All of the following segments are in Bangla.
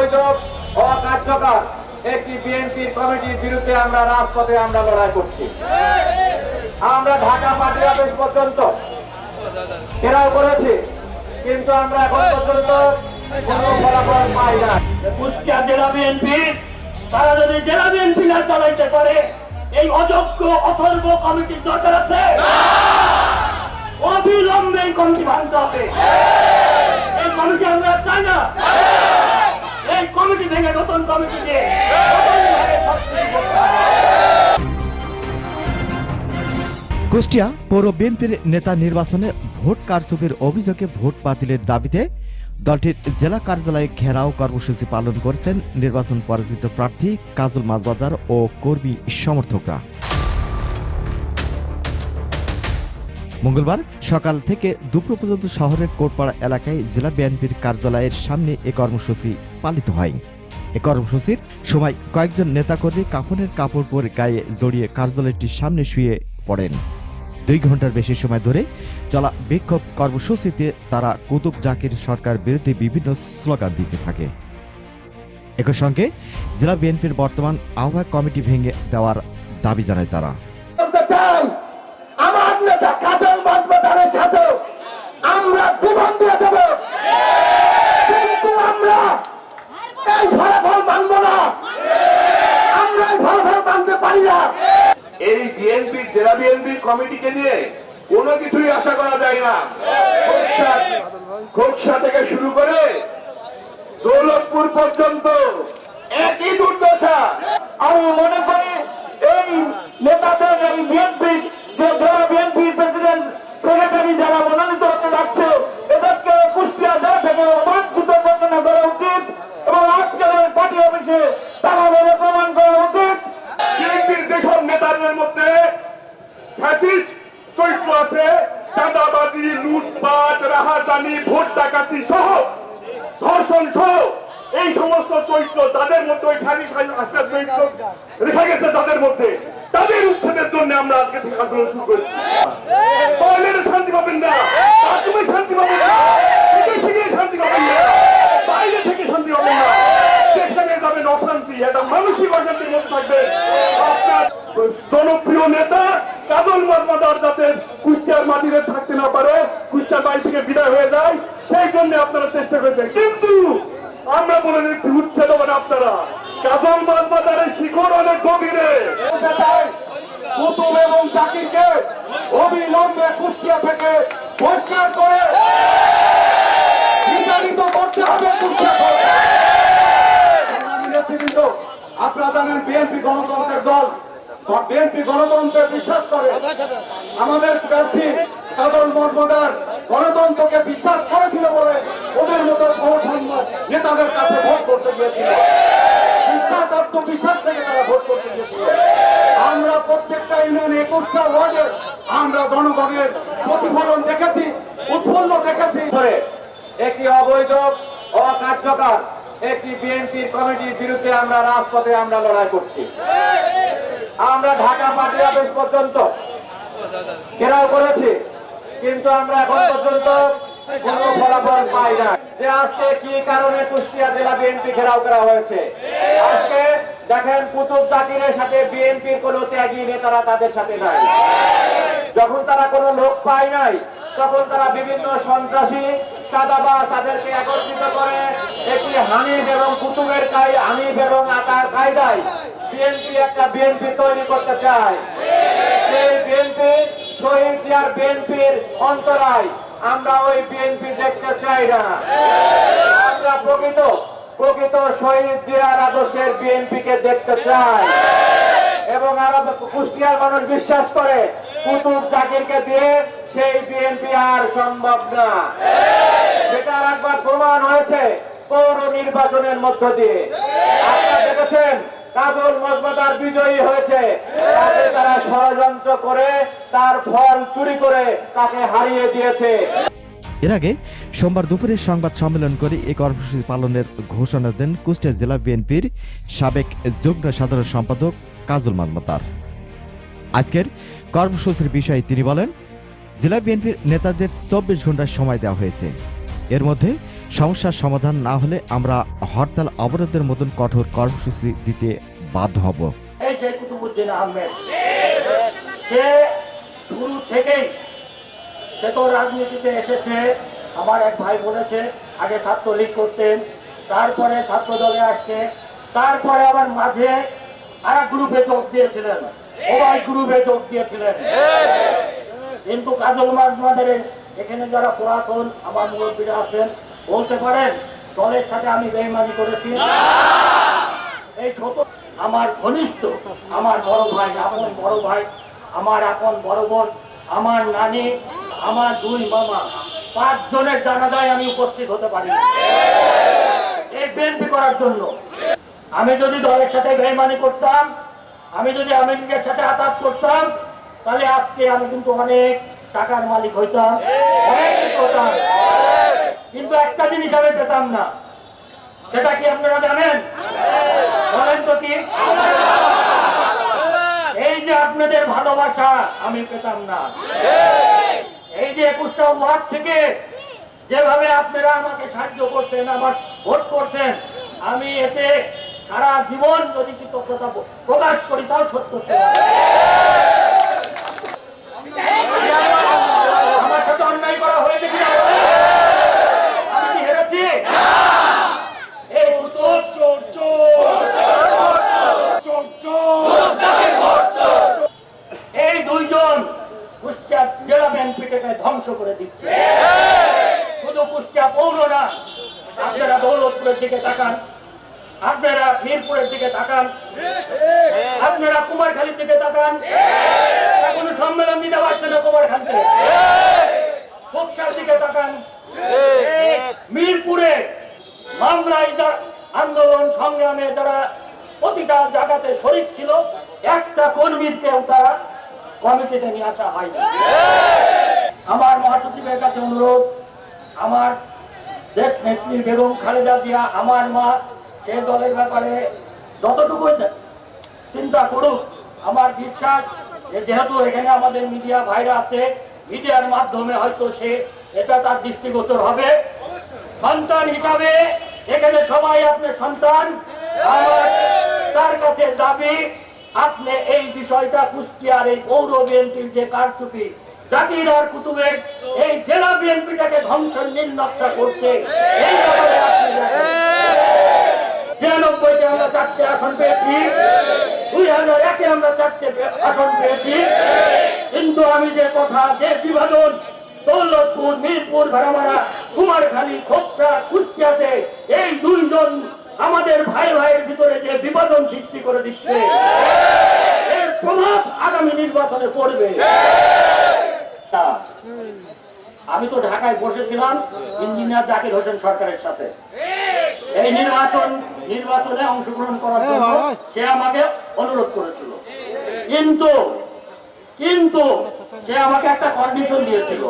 অবৈধ অকার্যকর। একটি বিএনপির কমিটির বিরুদ্ধে আমরা রাজপথে আমরা লড়াই করছি। আমরা ঢাকা পার্টি অফিস পর্যন্ত ঘেরাও করেছি, কিন্তু আমরা এখন পর্যন্ত কোনো ফলাফল পাই না। কুষ্টিয়া জেলা বিএনপি, তারা যদি জেলা বিএনপি না চালাইতে পারে, এই অযোগ্য, অথর্ব কমিটির দরকার আছে। অবিলম্বে কমিটি ভাঙতে হবে। এই কমিটি আমরা চাই না। এই কমিটি ভেঙে, নতুন কমিটি দিয়ে। কুষ্টিয়া পৌর বিএনপির নেতা নির্বাচনে ভোট কারচুপির অভিযোগে ভোট বাতিলের দাবিতে দলটির জেলা কার্যালয়ে ঘেরাও কর্মসূচি পালন করেছেন নির্বাচন পরাজিত প্রার্থী কাজল মাজবাদার ও কর্মী সমর্থকরা মঙ্গলবার সকাল থেকে দুপুর পর্যন্ত শহরের কোটপাড়া এলাকায় জেলা বিএনপির কার্যালয়ের সামনে এ কর্মসূচি পালিত হয়। এ কর্মসূচির সময় কয়েকজন নেতাকর্মী কাফনের কাপড় পরে গায়ে জড়িয়ে কার্যালয়টির সামনে শুয়ে পড়েন। দুই ঘণ্টার বেশি সময় ধরে চলা বিক্ষোভ কর্মসূচিতে তারা কুতুব জাকির সরকার বিরুদ্ধে বিভিন্ন স্লোগান দিতে থাকে। একই সঙ্গে জেলা বিএনপির বর্তমান আহ্বায়ক কমিটি ভেঙে দেওয়ার দাবি জানায় তারা বলতে চাই আমার নেতা কাজল বাজবাদারের সাথে আমরা জীবন দিয়ে দেব কিন্তু আমরা এই ফলাফল মানব না আমরা এই ফলাফল মানতে পারি না এই বিএনপির জেলা বিএনপির কমিটিকে নিয়ে কোনো কিছুই আশা করা যায় না। খোকসা থেকে শুরু করে দৌলতপুর পর্যন্ত একই দুর্দশা। আমি মনে করি এই নেতাদের, এই বিএনপি যে জেলা বিএনপি প্রেসিডেন্ট সেক্রেটারি যারা মনোনীত হতে যাচ্ছে, এদেরকে কুষ্টিয়া জেলা থেকে অবাঞ্ছিত ঘোষণা করা উচিত এবং আজকের পার্টি অফিসে ফ্যাসিস্ট চরিত্র আছে, চাঁদাবাজি, লুটপাট, রাহাজানি, ভোট ডাকাতি সহ, ধর্ষণ সহ, এই সমস্ত চরিত্র তাদের মধ্যে রেখে গেছে তাদের মধ্যে, তাদের উচ্ছেদের জন্য আমরা আজকে আন্দোলন শুরু করেছি। শান্তি পাবেন না, বাথরুমে শান্তি পাবেন না, বিদেশে গিয়ে শান্তি পাবেন না, বাইরে থেকে শান্তি পাবেন না সেখানে যাবেন অশান্তি, একটা মানসিক অশান্তির মধ্যে থাকবে। আপনার জনপ্রিয় নেতা কাজল মাদমাদার যাতে কুষ্টিয়ার মাটিতে থাকতে না পারে, কুষ্টিয়ার বাড়ি থেকে বিদায় হয়ে যায়। সেই জন্য আপনারা চেষ্টা করবেন কিন্তু আমরা বলে দিচ্ছি, উচ্ছেদ হবেন আপনারা। কাজল মাদমাদারের শিকড় অনেক গভীরে। কুতুব এবং জাকিরকে অবিলম্বে কুষ্টিয়া থেকে বহিষ্কার করে বিতাড়িত করতে হবে কুষ্টিয়া আপনারা জানেন, বিএনপি গণতন্ত্রের দল বিএনপি গণতন্ত্রে বিশ্বাস করে। আমাদের প্রার্থী কাজল মর্মদার গণতন্ত্রকে বিশ্বাস করেছিল বলে ওদের মতো প্রশাসন নেতাদের কাছে ভোট করতে গিয়েছিল। বিশ্বাস, আত্মবিশ্বাস থেকে তারা ভোট করতে গিয়েছিল। আমরা প্রত্যেকটা ইউনিয়ন একুশটা ওয়ার্ডে আমরা জনগণের প্রতিফলন দেখেছি, উৎফুল্ল দেখেছি। একটি অবৈধ, অকার্যকর একটি বিএনপির কমিটির বিরুদ্ধে আমরা রাজপথে আমরা লড়াই করছি। আমরা ঢাকা পার্টি অফিস পর্যন্ত ঘেরাও করেছি কিন্তু আমরা এখন পর্যন্ত কোনো ফলাফল পাই না। যে আজকে কি কারণে কুষ্টিয়া জেলা বিএনপি ঘেরাও করা হয়েছে? আজকে দেখেন কুতুব জাকিরের সাথে বিএনপির কোন ত্যাগী নেতারা তাদের সাথে নাই। যখন তারা কোনো লোক পায় নাই তখন তারা বিভিন্ন সন্ত্রাসী চাঁদাবাজ তাদেরকে একত্রিত করে একটি হানিফ এবং কুতুবের কাই হানিফ এবং আকার কায়দায় বিএনপি একটা বিএনপি তৈরি করতে চায়। সেই বিএনপি শহীদ জিয়ার বিএনপির অন্তরায়। আমরা ওই বিএনপি দেখতে চাই না। আমরা প্রকৃত প্রকৃত শহীদ জিয়ার আদর্শের বিএনপি কে দেখতে চাই। এবং আরও কুষ্টিয়ার মানুষ বিশ্বাস করে, কুতুব জাকিরকে দিয়ে সেই বিএনপি আর সম্ভব না। সেটা আর একবার প্রমাণ হয়েছে পৌর নির্বাচনের মধ্য দিয়ে। আপনারা দেখেছেন কাজল মজমাদার বিজয়ী হয়েছে। তাকে তারা ষড়যন্ত্র করে, তার ফল চুরি করে তাকে হারিয়ে দিয়েছে। এর আগে সোমবার দুপুরে সংবাদ সম্মেলন করে এই কর্মসূচি পালনের ঘোষণা দেন কুষ্টিয়া জেলা বিএনপির সাবেক যুগ্ম সাধারণ সম্পাদক কাজল মালমাতার। আজকের কর্মসূচির বিষয়ে তিনি বলেন, জেলা বিএনপির নেতাদের চব্বিশ ঘণ্টার সময় দেওয়া হয়েছে। এর মধ্যে সমস্যার সমাধান না হলে আমরা হরতাল অবরোধের মতন কঠোর কর্মসূচি দিতে বাধ্য হব। শুরু থেকেই সে তো রাজনীতিতে এসেছে। আমার এক ভাই বলেছে, আগে ছাত্রলীগ করতেন, তারপরে ছাত্র দলে আসছে, তারপরে আবার মাঝে আর গ্রুপে যোগ দিয়েছিলেন। সবাই গ্রুপে যোগ দিয়েছিলেন। কিন্তু কাজল মাঝমাদের এখানে যারা পুরাতন আমার মুরব্বীরা আছেন, বলতে পারেন, দলের সাথে আমি বেইমানি করেছি। এই শত আমার ঘনিষ্ঠ, আমার বড় ভাই, আপন বড় ভাই, আমার আপন বড় বোন, আমার নানি, আমার দুই মামা পাঁচ জনের জানাজায় আমি উপস্থিত হতে পারি এই বিএনপি করার জন্য। আমি যদি দলের সাথে বেইমানি করতাম, আমি যদি আমেরিকার সাথে আঘাত করতাম, তাহলে আজকে আমি কিন্তু অনেক টাকার মালিক হইতাম কিন্তু একটা জিনিস আমি পেতাম না। সেটা কি আপনারা জানেন? বলেন তো কি? এই যে আপনাদের ভালোবাসা আমি পেতাম না। এই যে একুশটা ওয়ার্ড থেকে যেভাবে আপনারা আমাকে সাহায্য করছেন, আমার ভোট করছেন, আমি এতে সারা জীবন যদি কৃতজ্ঞতা প্রকাশ করি, তাও সত্য করতে পারব। আমার সাথে অন্যায় করা হয়েছে কিনা আমি কি হেরেছি এই সুযোগ এই দুইজন কুষ্টিয়া জেলা ধ্বংস করে দিচ্ছে। শুধু কুষ্টিয়া পৌর না, আপনারা দৌলতপুরের দিকে তাকান, আপনারা মিরপুরের দিকে তাকান, আপনারা কুমারখালীর দিকে তাকান কোনো সম্মেলন দিতে পারছে না কুমারখালীতে। বক্সার দিকে তাকান, মিরপুরে মামলায় আন্দোলন সংগ্রামে যারা প্রতিটা জায়গাতে শরিক ছিল, একটা কর্মীকেও তারা কমিটিতে নিয়ে আসা হয়নি। আমার মহাসচিবের কাছে অনুরোধ, আমার দেশ নেত্রী বেগম খালেদা জিয়া, আমার মা, সে দলের ব্যাপারে যতটুকু চিন্তা করুক, আমার বিশ্বাস যেহেতু এখানে আমাদের মিডিয়া ভাইরা আছে, মিডিয়ার মাধ্যমে হয়তো সে এটা তার দৃষ্টিগোচর হবে। সন্তান হিসাবে এখানে সবাই আপনার সন্তান। তার কাছে দাবি, আপনি এই বিষয়টা কুষ্টিয়ার এই পৌর বিএনপির যে কারচুপি জাকির আর কুতুবের এই জেলা বিএনপিটাকে ধ্বংসের নির্নকশা করছে। এই ব্যাপারে ছিয়ানব্বইতে আমরা চারটে আসন পেয়েছি। দুই হাজার একে আমরা চারটে আসন পেয়েছি। কিন্তু আমি যে কথা, যে বিভাজন, দৌলতপুর, মিরপুর, ভেড়ামারা, কুমারখালী খোকসা কুষ্টিয়াতে এই দুইজন আমাদের ভাই ভাইয়ের ভিতরে যে বিভাজন সৃষ্টি করে দিচ্ছে, এর প্রভাব আগামী নির্বাচনে পড়বে। আমি তো ঢাকায় বসেছিলাম ইঞ্জিনিয়ার জাকির হোসেন সরকারের সাথে। এই নির্বাচন নির্বাচনে অংশগ্রহণ করার জন্য সে আমাকে অনুরোধ করেছিল। কিন্তু কিন্তু সে আমাকে একটা কন্ডিশন দিয়েছিল।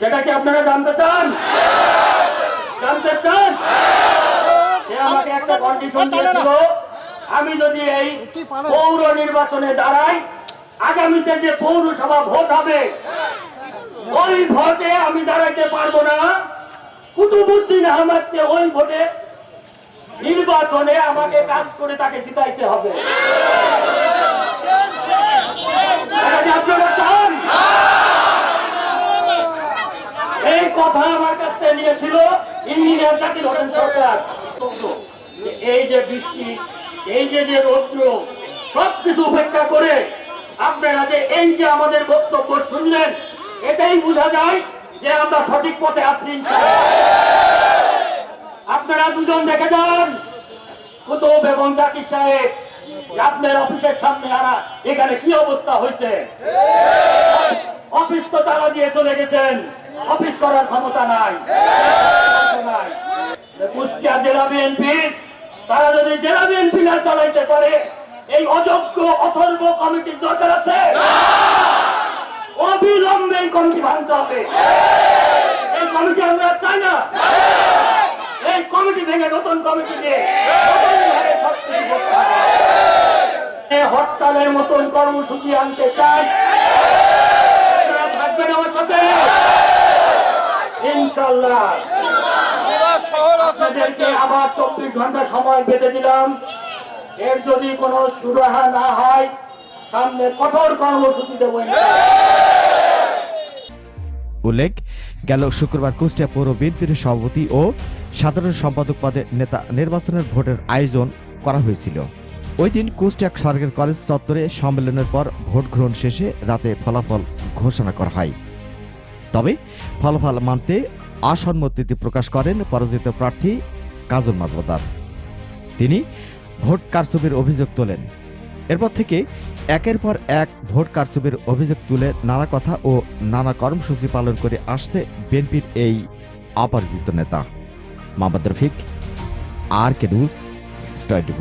সেটা কি আপনারা জানতে চান? জানতে চান? সে আমাকে একটা কন্ডিশন দিয়েছিল। আমি যদি এই পৌর নির্বাচনে দাঁড়াই আগামীতে যে পৌরসভা ভোট হবে ওই ভোটে আমি দাঁড়াতে পারব না। কুতুবুদ্দিন আহমদকে ওই ভোটে নির্বাচনে আমাকে কাজ করে তাকে জিতাইতে হবে। এই কথা আমার কাছ নিয়েছিল ইঞ্জিনিয়ার জাকির হোসেন সরকার। এই যে বৃষ্টি, এই যে যে রৌদ্র, সবকিছু উপেক্ষা করে আপনারা যে এই যে আমাদের বক্তব্য শুনলেন এটাই বোঝা যায় যে আমরা সঠিক পথে আছি আপনারা দুজন দেখে যান। কুতুব এবং জাকির সাহেব আপনার অফিসের সামনে আরা এখানে কি অবস্থা হয়েছে? অফিস তো তারা দিয়ে চলে গেছেন। অফিস করার ক্ষমতা নাই। নাই। কুষ্টিয়া জেলা বিএনপি, তারা যদি জেলা বিএনপি না চালাইতে পারে, এই অযোগ্য, অথর্ব কমিটির দরকার আছে? অবিলম্বে কমিটি ভাঙতে হবে। এই কমিটি আমরা চাই না। এই কমিটি ভেঙে নতুন কমিটি দিয়ে হরতালের মতন কর্মসূচি আনতে চাই। আবার চব্বিশ ঘণ্টা সময় দিলাম। এর যদি কোনো সুরাহা না হয়, সামনে কঠোর কর্মসূচি দেবো উল্লেখ, গেল শুক্রবার কুষ্টিয়া পৌর বিএনপির সভাপতি ও সাধারণ সম্পাদক পদে নেতা নির্বাচনের ভোটের আয়োজন করা হয়েছিল। ওই দিন কুষ্টিয়া সরকারি কলেজ চত্বরে সম্মেলনের পর ভোট গ্রহণ শেষে রাতে ফলাফল ঘোষণা করা হয়। তবে ফলাফল মানতে অসম্মতি প্রকাশ করেন পরাজিত প্রার্থী কাজল মাজমদার তিনি ভোট কারচুপির অভিযোগ তোলেন। এরপর থেকে একের পর এক ভোট কারচুপির অভিযোগ তুলে নানা কথা ও নানা কর্মসূচি পালন করে আসছে বিএনপির এই অপরাজিত নেতা। Mohammad Rafiq, R K news twenty